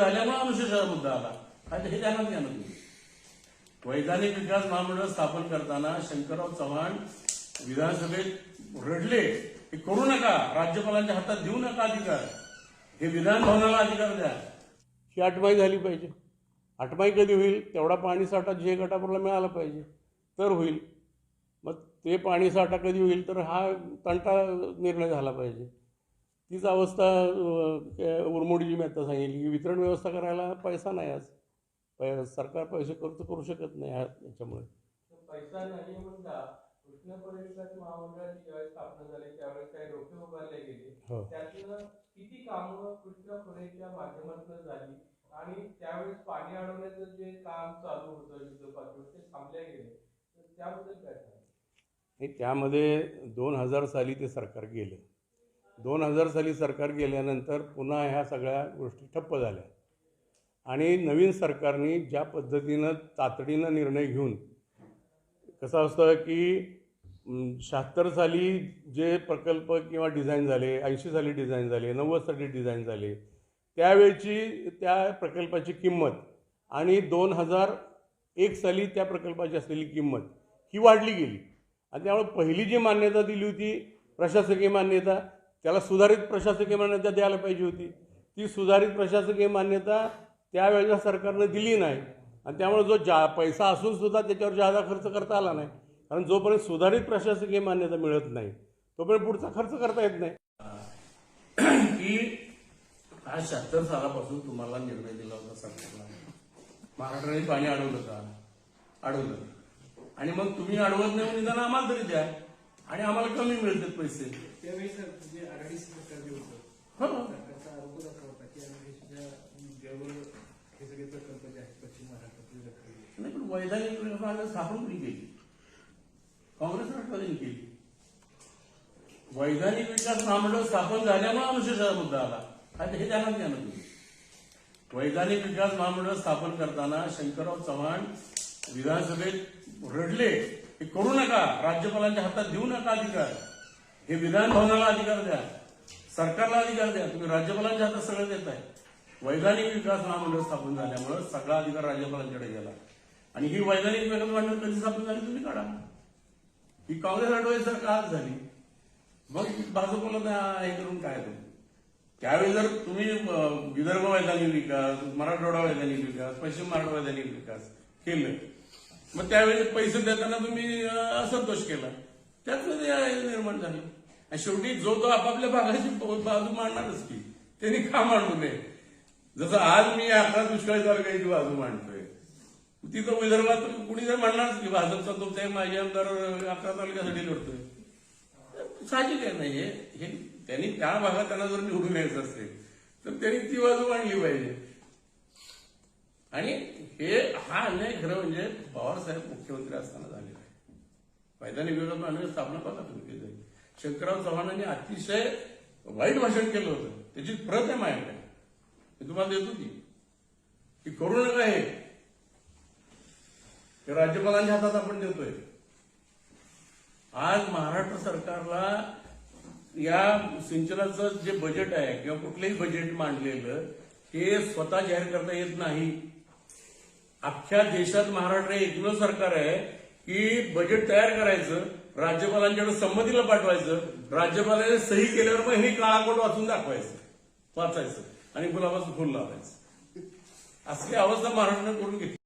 महामंडळ स्थापन झाल्यामुळे अनुशेषाचा मुद्दा आला आणि हे ध्यानात घ्या ना तुम्ही. वैधानिक विकास महामंडळ स्थापन करताना शंकरराव चव्हाण विधानसभेत रडले हे करू नका राज्यपालांच्या हातात देऊ नका अधिकार. हे विधानभवनाला अधिकार द्या. ही आठमाई झाली पाहिजे. आठमाई कधी होईल? तेवढा पाणीसाठा जे गटापूरला मिळाला पाहिजे तर होईल. मग ते पाणीसाठा कधी होईल? तर हा तंटा निर्णय झाला पाहिजे. तीच अवस्था अं, त्या उरमोडीची मी आता सांगितली की वितरण व्यवस्था करायला पैसा नाही आज. पै- सरकार पैसे खर्च करू शकत नाही ह्या याच्यामुळे. पैसा नाही म्हणता कृष्ण परिषद महामंडळाची ज्यावेळेस स्थापना झाली त्यावेळेस काही रोखे उभारले गेले. हो. किती कामं कृष्ण फुलेच्या माध्यमातून झाली आणि त्यावेळेस पाणी अडवण्याचं जे काम चालू होतं युद्ध पातळीवर ते थांबले गेले. तर त्याबद्दल काय? नाही त्यामध्ये दोन हजार साली ते सरकार गेलं. दोन हजार साली सरकार गेल्यानंतर पुन्हा ह्या सगळ्या गोष्टी ठप्प झाल्या. आणि नवीन सरकारने ज्या पद्धतीनं तातडीनं निर्णय घेऊन कसं असतं की शहात्तर साली जे प्रकल्प किंवा डिझाईन झाले ऐंशी साली डिझाईन झाले नव्वद साली डिझाईन झाले त्यावेळची त्या प्रकल्पाची किंमत आणि दोन हजार एक साली त्या प्रकल्पाची असलेली किंमत ही वाढली गेली. आणि त्यामुळे पहिली जी मान्यता दिली होती प्रशासकीय मान्यता त्याला सुधारित प्रशासकीय मान्यता द्यायला पाहिजे होती. ती सुधारित प्रशासकीय मान्यता त्यावेळेच्या सरकारनं दिली नाही. आणि त्यामुळे जो जा पैसा असून सुद्धा त्याच्यावर जादा खर्च करता आला नाही. कारण जोपर्यंत सुधारित प्रशासकीय मान्यता मिळत नाही तोपर्यंत पुढचा खर्च करता येत नाही. की हा शहात्तर सालापासून तुम्हाला निर्णय दिला होता सरकारला महाराष्ट्राने पाणी अडवलं का? अडवलं. आणि मग तुम्ही अडवत नाही निदान आम्हाला तरी द्या. आणि आम्हाला कमी मिळतात पैसे. त्यावेळी सर जे आघाडी सरकार जे होतं हो. सरकारचा आरोपच असा होता की आघाडीच्या ज्यावर हे सगळे प्रकल्प जे आहेत पश्चिम महाराष्ट्रातील रखडले. नाही पण वैधानिक विभागाला स्थापन कोणी केली? काँग्रेस राष्ट्रवादीने केली. वैधानिक विकास महामंडळ स्थापन झाल्यामुळे अनुशेषाचा मुद्दा आला. आता हे ध्यानात घ्या ना तुम्ही. वैधानिक विकास महामंडळ स्थापन करताना शंकरराव चव्हाण विधानसभेत रडले. हे करू नका. राज्यपालांच्या हातात देऊ नका अधिकार. हे विधान भवनाला अधिकार द्या. सरकारला अधिकार द्या. तुम्ही राज्यपालांच्या हातात सगळं देताय. आहे वैधानिक विकास महामंडळ स्थापन झाल्यामुळे सगळा अधिकार राज्यपालांकडे गेला. आणि ही वैधानिक विकास महामंडळ कधी स्थापन झाली तुम्ही काढा. ही काँग्रेस राष्ट्रवादी सरकार झाली. मग भाजपला हे करून काय तुम्ही त्यावेळी जर तुम्ही विदर्भ वैधानिक विकास मराठवाडा वैधानिक विकास पश्चिम महाराष्ट्र वैधानिक विकास केलं मग त्यावेळी पैसे देताना तुम्ही असंतोष केला. त्यातनं निर्माण झालं. आणि शेवटी जो तो आपापल्या भागाची बाजू मांडणारच की त्यांनी का मांडू नये? जसं आज मी अकरा दुष्काळी तालुक्याची बाजू मांडतोय. तिथं विदर्भात कुणी जर मांडणारच की भाजपचा तुमचा ते माजी आमदार अकरा तालुक्यासाठी लढतोय साहजिक आहे नाही हे? हे त्यांनी त्या भागात त्यांना जर निवडून यायचं असेल तर त्यांनी ती बाजू मांडली पाहिजे. आणि हे हा अन्याय खरं म्हणजे पवार साहेब मुख्यमंत्री असताना झालेला आहे. मैदानी विरोधात मांडण्याची स्थापना बघा तुम्ही केली शंकरराव चव्हाणांनी अतिशय वाईट भाषण केलं होतं. त्याची प्रत आहे माझ्याकडे. मी तुम्हाला देतो ती की करू नका हे. हे राज्यपालांच्या हातात आपण देतोय. आज महाराष्ट्र सरकारला या सिंचनाचं जे बजेट आहे किंवा कुठलंही बजेट मांडलेलं हे स्वतः जाहीर करता येत नाही. अख्ख्या देशात महाराष्ट्र हे एकमेव सरकार आहे की बजेट तयार करायचं राज्यपालांच्याकडे संमतीला पाठवायचं राज्यपालाने सही केल्यावर मग हे काळाकोट वाचून दाखवायचं वाचायचं आणि गुलाबाचं फुल लावायचं. असली अवस्था महाराष्ट्राने करून घेतली.